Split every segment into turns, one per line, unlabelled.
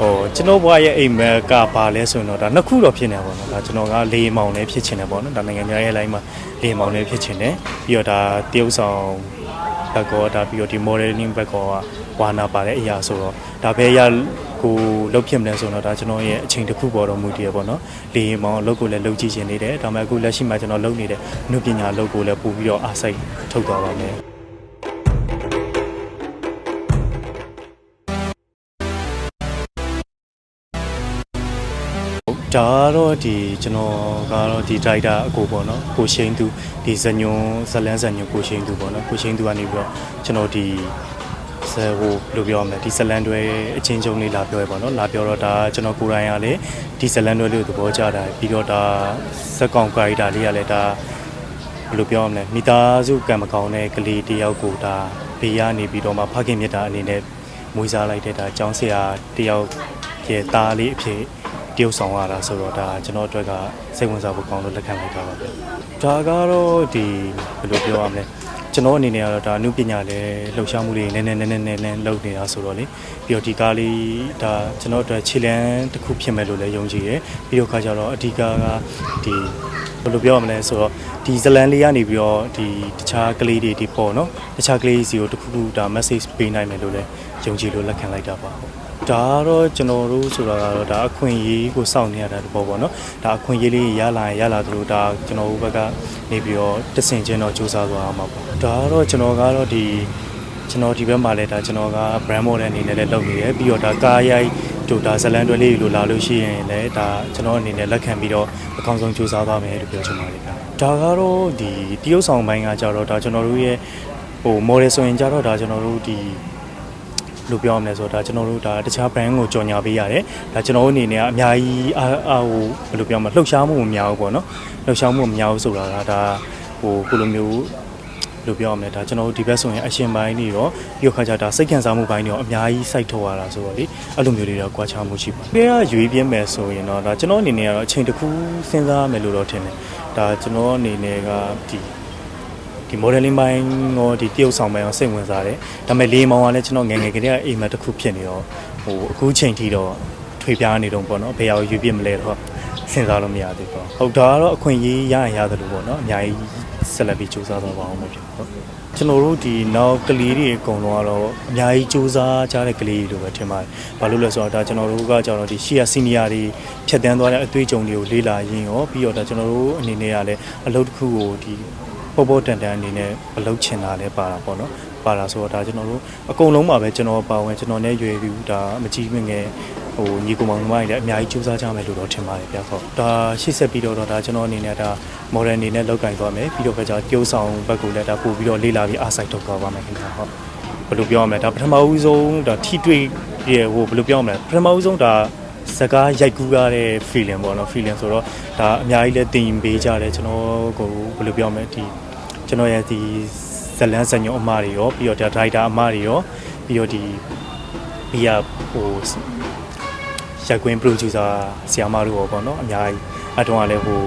ဟိုကျွန်တော်ဘွားရဲ့အိမ်မက်ကပါလဲဆိုရင်တော့ဒါနှစ်ခုတော့ဖြစ်နေပါတော့ဒါကျွန်တော်ကလေမောင်လည်းဖြစ်ချင်တယ်ပေါ့နော်ဒါနိုင်ငံများရဲ့ line မှာလေမောင်လည်းဖြစ်ချင်တယ်ပြီးတော့ဒါတရုပ်ဆောင်ဘက်ကောဒါပြီးတော့ဒီ modeling ဘက်ကောကဝါနာပါတဲ့အရာဆိုတော့ဒါပဲရကိုလုတ်ဖြစ်မလဲဆိုတော့ဒါကျွန်တော်ရဲ့အချိန်တစ်ခုပေါ်တော့မူတည်ရပေါ့နော်လေမောင်အလုပ်ကိုလည်းလုပ်ကြည့်ချင်နေတယ်ဒါပေမဲ့အခုလက်ရှိမှာကျွန်တော်လုပ်နေတဲ့နုပညာအလုပ်ကိုလည်းပို့ပြီးတော့အားစိတ်ထုတ်သွားပါမယ် ဒါကတော့ဒီကျွန်တော်ကတော့ဒီဒရိုက်တာအကိုပေါ့နော်ကိုရှိန်သူဒီဇညွန်ဇလန်းဇညွန်ကိုရှိန်သူပေါ့နော်ကိုရှိန်သူကနေပြီးတော့ကျွန်တော်ဒီဇဟိုဘယ်လိုပြောရမလဲဒီဇလန်တွဲအချင်းချင်းလေးလာပြောရပေါ့နော်လာပြောတော့ဒါကျွန်တော်ကိုယ်တိုင်ကလည်းဒီဇလန်တွဲလေးကိုသဘောကျတာပြီးတော့ဒါစက်ကောင်ကာရီတာလေးကလည်းဒါဘယ်လိုပြောရမလဲမိသားစုကံမကောင်းတဲ့ကလေးတယောက်ကိုဒါဘေးရနေပြီးတော့မှဖခင်မြတ်တာအနေနဲ့မွေးစားလိုက်တဲ့ဒါကျောင်းဆရာတယောက်ရဲ့သားလေးအဖြစ် တရုပ်ဆောင်ရတာဆိုတော့ဒါကျွန်တော်အတွက်ကစိတ်ဝင်စားဖို့ကောင်းလို့လက်ခံလိုက်တာပါပဲဒါကတော့ဒီဘယ်လိုပြောရမလဲကျွန်တော်အနေနဲ့ကတော့ဒါအမှုပညာလည်းလှုပ်ရှားမှုတွေနည်းနည်းနည်းနည်းနည်းနည်းလုပ်နေတာဆိုတော့လေပြီးတော့ဒီကားလေးဒါကျွန်တော်အတွက်ခြေလန်းတစ်ခုဖြစ်မယ်လို့လည်းယုံကြည်ရယ်ပြီးတော့ခါကျတော့အဓိကကဒီဘယ်လိုပြောရမလဲဆိုတော့ဒီဇလန်လေးကနေပြီးတော့ဒီတခြားကလေးတွေဒီပေါ့နော်တခြားကလေးစီကိုတစ်ခုခုဒါ message ပေးနိုင်မယ်လို့လည်းယုံကြည်လို့လက်ခံလိုက်တာပါဟုတ် ဒါကတော့ကျွန်တော်တို့ဆိုတာကတော့ဒါအခွင့်အရေးကိုစောင့်နေရတာတဘောပေါ့နော်ဒါအခွင့်အရေးလေးရလာရင်ရလာသလိုဒါကျွန်တော်တို့ဘက်ကနေပြီးတော့တဆင်ချင်းတော့စူးစမ်းသွားမှာပေါ့ဒါကတော့ကျွန်တော်ကတော့ဒီကျွန်တော်ဒီဘက်မှာလည်းဒါကျွန်တော်က brand model အနေနဲ့လည်းလုပ်နေတယ်ပြီးတော့ဒါကားရိုက်တို့ဒါဇလန်တွဲလေးလိုလာလို့ရှိရင်လည်းဒါကျွန်တော်အနေနဲ့လက်ခံပြီးတော့အကောင်းဆုံးစူးစမ်းသွားမယ်လို့ပြောချင်ပါတယ်ဗျာဒါကတော့ဒီတရုပ်ဆောင်ပိုင်းကကြတော့ဒါကျွန်တော်တို့ရဲ့ဟို model ဆိုရင်ကြတော့ဒါကျွန်တော်တို့ဒီ လို့ပြောရမလဲဆိုတော့ဒါကျွန်တော်တို့ဒါတခြား brand ကိုကြော်ညာပေးရတယ်ဒါကျွန်တော်တို့အနေနဲ့ကအများကြီးအာအာဟိုဘယ်လိုပြောမလဲလှုပ်ရှားမှုမများဘူးပေါ့နော်လှုပ်ရှားမှုမများဘူးဆိုတာကဒါဟိုကိုလိုမျိုးဘယ်လိုပြောရမလဲဒါကျွန်တော်တို့ဒီဘက်ဆိုရင်အရှင်ပိုင်းတွေရောပြီးတော့ခါကြဒါစိတ်ခံစားမှုပိုင်းတွေရောအများကြီးစိုက်ထုတ်ရတာဆိုတော့လေအဲ့လိုမျိုးတွေတော့ကြွားချမှုရှိပါတယ်။ဒီကရွေးပြင်းမယ်ဆိုရင်တော့ဒါကျွန်တော်အနေနဲ့ကတော့အချိန်တစ်ခုစဉ်းစားမယ်လို့တော့ထင်တယ်။ဒါကျွန်တော်အနေနဲ့ကဒီ ဒီ modeling ဘိုင်းရောဒီတရုပ်ဆောင်ပိုင်းရောစိတ်ဝင်စားတယ်ဒါပေမဲ့လေးမောင်ကလည်းကျွန်တော်ငယ်ငယ်ကတည်းကအိမ်မက်တစ်ခုဖြစ်နေတော့ဟိုအခုချိန်ထိတော့ထွေပြားနေတော့ပေါ့နော်ဘယ်ရောက်ရွေးပြစ်မလဲတော့စဉ်းစားလို့မရသေးဘူးပေါ့ဟုတ်ဒါကတော့အခွင့်အရေးရရင်ရတယ်လို့ပေါ့နော်အများကြီးဆက်လက်ပြီးစူးစမ်းသွားပါအောင်လို့ဖြစ်ဟုတ်ကျွန်တော်တို့ဒီနောက်ကလေးတွေအကုန်လုံးကတော့အများကြီးစူးစမ်းကြတဲ့ကလေးတွေလို့ပဲထင်ပါတယ်။ဘာလို့လဲဆိုတော့ဒါကျွန်တော်တို့ကကျွန်တော်ဒီရှီယာစီနီယာတွေဖြတ်တန်းသွားတဲ့အတွေ့အကြုံတွေကိုလေ့လာရင်းရောပြီးတော့ဒါကျွန်တော်တို့အနေနဲ့ကလည်းအလုပ်တစ်ခုကိုဒီ ပေါ်ပေါ်တန်တန်အနေနဲ့မလုပ်ချင်တာလည်းပါတာပေါ့နော်ပါတာဆိုတော့ဒါကျွန်တော်တို့အကုန်လုံးပါပဲကျွန်တော်ပါဝင်ကျွန်တော်နဲ့ရွယ်ပြီးဒါမကြီးမငယ်ဟိုညီကောင်မောင်နှမတွေလည်းအများကြီးစူးစမ်းကြမယ်လို့တော့ထင်ပါတယ်ဗျာဟုတ်ဒါရှေ့ဆက်ပြီးတော့ဒါကျွန်တော်အနေနဲ့ဒါ model အနေနဲ့လောက်ကင်သွားမယ်ပြီးတော့ကကြာကျိုးဆောင်ဘက်ကိုလည်းဒါပို့ပြီးတော့လေ့လာပြီးအားစိုက်ထုတ်သွားပါမယ်ခင်ဗျာဟုတ်ဘယ်လိုပြောရမလဲဒါပထမဦးဆုံးဒါထိတွေ့ရဲ့ဟိုဘယ်လိုပြောရမလဲပထမဦးဆုံးဒါစကားရိုက်ကူးရတဲ့ feeling ပေါ့နော် feeling ဆိုတော့ဒါအများကြီးလည်းတင်ပေးကြတယ်ကျွန်တော်ကိုဘယ်လိုပြောမလဲဒီ ကျွန်တော်ရဲ့ဒီဇလန်းစံညုံအမတွေရောပြီးတော့ဒါဒရိုက်တာအမတွေရောပြီးတော့ဒီဘီယာဟိုရိုက်ကွင်း producer ဆရာမတို့ရောပေါ့နော်အများကြီးအတုံးကလည်းဟို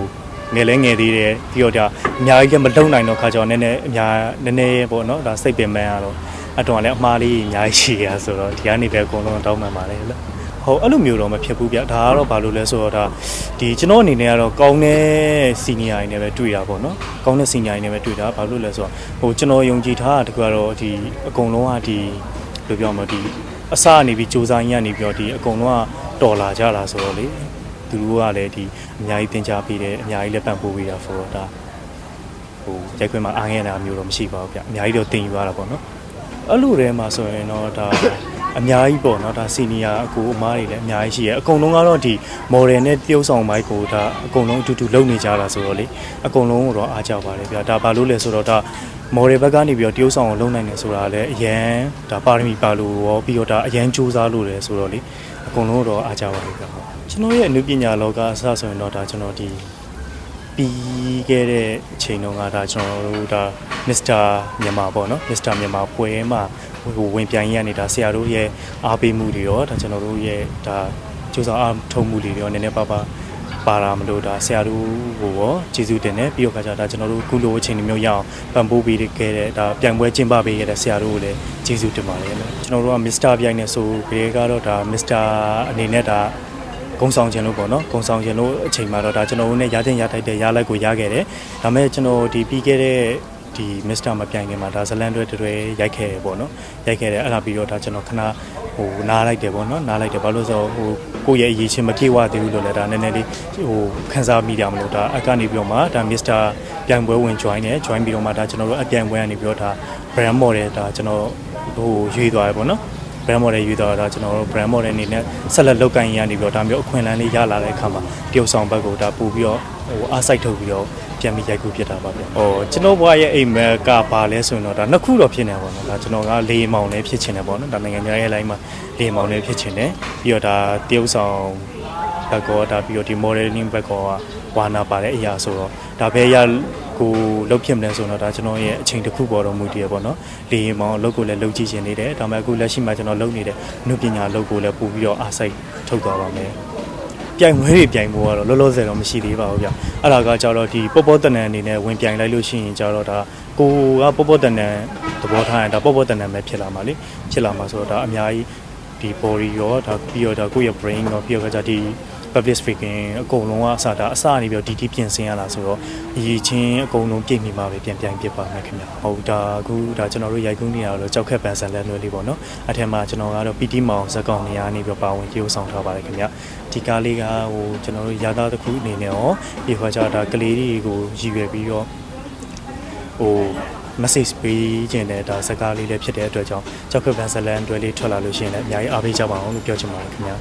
ငယ်လဲငယ်သေးတယ်ပြီးတော့ဒါအများကြီးလည်းမလုံနိုင်တော့ခါကြောင့်နည်းနည်းအများနည်းနည်းပေါ့နော်ဒါစိတ်ပင်ပန်းရတော့အတုံးကလည်းအမားလေးအများကြီးရှိရဆိုတော့ဒီကနေလည်းအကုန်လုံးတောင်းပန်ပါလေလို့ ဟုတ်အဲ့လိုမျိုးတော့မဖြစ်ဘူးဗျဒါကတော့ဘာလို့လဲဆိုတော့ဒါဒီကျွန်တော်အနေနဲ့ကတော့ကောင်းတဲ့စီနီယာတွေနဲ့ပဲတွေ့တာပေါ့နော်ကောင်းတဲ့စီနီယာတွေနဲ့ပဲတွေ့တာဘာလို့လဲဆိုတော့ဟိုကျွန်တော်ယုံကြည်ထားတာတကူကတော့ဒီအကုန်လုံးကဒီဘယ်လိုပြောမလဲဒီအစကနေပြီးစူးစမ်းရင်းကနေပြီးတော့ဒီအကုန်လုံးကတော်လာကြတာဆိုတော့လေသူတို့ကလည်းဒီအများကြီးသင်ကြားပေးတယ်အများကြီးလည်းပံ့ပိုးပေးတာဆိုတော့ဒါဟိုရိုက်ခွင့်မှာအားငယ်တာမျိုးတော့မရှိပါဘူးဗျအများကြီးတော့သင်ယူရတာပေါ့နော်အဲ့လိုတဲမှာဆိုရင်တော့ဒါ အများကြီးပေါ့နော်ဒါစီနီယာအကူအမားတွေလည်းအများကြီးရှိရဲအကုန်လုံးကတော့ဒီ model နဲ့တရုပ်ဆောင်ဘိုက်ကိုဒါအကုန်လုံးအတူတူလုပ်နေကြတာဆိုတော့လေအကုန်လုံးကိုတော့အားကြပါတယ်ဗျာဒါဘာလို့လဲဆိုတော့ဒါ model ဘက်ကနေပြီးတော့တရုပ်ဆောင်ကိုလုပ်နိုင်တယ်ဆိုတာလည်းအရန်ဒါပါရမီပါလို့ရောပြီးတော့ဒါအရန်စူးစမ်းလို့လည်းဆိုတော့လေအကုန်လုံးတော့အားကြပါတယ်ဗျာဟုတ်ကျွန်တော်ရဲ့အနုပညာလောကအစဆိုရင်တော့ဒါကျွန်တော်ဒီ ပြီးခဲ့တဲ့အချိန်တုန်းကဒါကျွန်တော်တို့ဒါ Mr. မြန်မာပေါ့နော် Mr. မြန်မာပွဲမှာဟိုဝင်ပြိုင်ရနေတာဆရာတို့ရဲ့အားပေးမှုတွေရောဒါကျွန်တော်တို့ရဲ့ဒါကြိုးစားအားထုတ်မှုတွေရောနည်းနည်းပါးပါးပါတာမလို့ဒါဆရာတို့ကိုရောကျေးဇူးတင်တယ်ပြီးတော့ခါကျဒါကျွန်တော်တို့ကုလိုအချိန်တစ်မျိုးရအောင်ပံ့ပိုးပေးခဲ့တဲ့ဒါပြိုင်ပွဲကျင်းပပေးခဲ့တဲ့ဆရာတို့ကိုလည်းကျေးဇူးတင်ပါတယ်လို့ကျွန်တော်တို့ကမစ္စတာပြိုင်နေဆိုခေကတော့ဒါမစ္စတာအနေနဲ့ဒါ ကုံဆောင်ခြင်းလို့ပေါ့နော်ကုံဆောင်ခြင်းလို့အချိန်မှာတော့ဒါကျွန်တော်တို့ ਨੇ ရတဲ့ရထိုက်တဲ့ရလိုက်ကိုရခဲ့တယ်ဒါပေမဲ့ကျွန်တော်ဒီပြီးခဲ့တဲ့ဒီမစ္စတာမပြိုင်ခင်မှာဒါဇလန်တွေတွေရိုက်ခဲ့တယ်ပေါ့နော်ရိုက်ခဲ့တယ်အဲ့ဒါပြီးတော့ဒါကျွန်တော်ခဏဟိုနားလိုက်တယ်ပေါ့နော်နားလိုက်တယ်ဘာလို့လဲဆိုတော့ဟိုကိုယ့်ရဲ့အရေးချင်းမပြေဝသေးဘူးလို့လည်းဒါနည်းနည်းလေးဟိုခန်းစားမိတာမလို့ဒါအကနေပြီးတော့မှဒါမစ္စတာပြိုင်ပွဲဝင် join တယ် join ပြီးတော့မှဒါကျွန်တော်တို့အပြိုင်ပွဲကနေပြီးတော့ဒါ brand model ဒါကျွန်တော်ဟိုရွေးသွားရပေါ့နော် brand model ရွေးသွားတာကျွန်တော်တို့ brand model အနေနဲ့ဆက်လက်လုပ်ကိုင်ရနေပြီးတော့ဒါမျိုးအခွင့်အလမ်းလေးရလာတဲ့အခါမှာတရုပ်ဆောင်ဘက်ကိုဒါပို့ပြီးတော့ဟိုအားစိုက်ထုတ်ပြီးတော့ပြန်ပြီးရိုက်ကူးဖြစ်တာပါဗျ။ဟိုကျွန်တော်ဘွားရဲ့အိမ်မက်ကပါလဲဆိုရင်တော့ဒါနှစ်ခုတော့ဖြစ်နေပါတော့။ဒါကျွန်တော်ကလေမောင်လည်းဖြစ်ချင်တယ်ပေါ့နော်။ဒါနိုင်ငံများရဲ့ line မှာလေမောင်လည်းဖြစ်ချင်တယ်။ပြီးတော့ဒါတရုပ်ဆောင်ဘက်ကောဒါပြီးတော့ဒီ modeling ဘက်ကောဝါနာပါတဲ့အရာဆိုတော့ဒါပဲရ ကိုလုတ်ဖြစ်မလဲဆိုတော့ဒါကျွန်တော်ရဲ့အချိန်တစ်ခုပေါ်တော့မူတည်ရပေါ့နော်လေရင်မောင်လုတ်ကိုလည်းလုတ်ကြည့်ရှင်နေတယ်ဒါပေမဲ့အခုလက်ရှိမှာကျွန်တော်လုတ်နေတဲ့နုပညာလုတ်ကိုလည်းပို့ပြီးတော့အားစိုက်ထုတ်သွားပါမယ်ပြိုင်ပွဲတွေပြိုင်ဖို့ကတော့လောလောဆယ်တော့မရှိသေးပါဘူးဗျအဲ့ဒါကကြတော့ဒီပေါပေါတန်တန်အနေနဲ့ဝင်ပြိုင်လိုက်လို့ရှိရင်ကြတော့ဒါကိုကပေါပေါတန်တန်သဘောထားရင်ဒါပေါပေါတန်တန်ပဲဖြစ်လာမှာလေဖြစ်လာမှာဆိုတော့ဒါအများကြီးဒီ body ရောဒါပြီးတော့ဒါကိုယ့်ရဲ့ brain ရောပြီးတော့ကကြဒီ public speaking အကုန်လုံးကအစဒါအစနေပြီးတော့ဒီဒီပြင်ဆင်ရလာဆိုတော့အရေးချင်းအကုန်လုံးပြည့်မိမှာပဲပြန်ပြန်ပြစ်ပါမယ်ခင်ဗျဟုတ်ဒါအခုဒါကျွန်တော်တို့ရိုက်ကူးနေရတော့ကြောက်ခက်ပန်ဆန်လက်နွယ်လေးပေါ့နော်အထက်မှာကျွန်တော်ကတော့ PT မောင်ဇက်ကောင်နေရာနေပြီးပါဝင်ကြိုးဆောင်ထားပါတယ်ခင်ဗျဒီကားလေးကဟိုကျွန်တော်တို့ရာသားတစ်ခုအနေနဲ့ရောဒီခွာကြဒါကလေးတွေကိုရည်ရွယ်ပြီးတော့ဟို message ပေးခြင်းတဲ့ဒါစကားလေးလည်းဖြစ်တဲ့အတွက်ကြောင့်ကြောက်ခက်ပန်ဆန်လက်အတွက်လေးထွက်လာလို့ရှိရင်လည်းအများကြီးအားပေးကြပါအောင်လို့ပြောချင်ပါတယ်ခင်ဗျ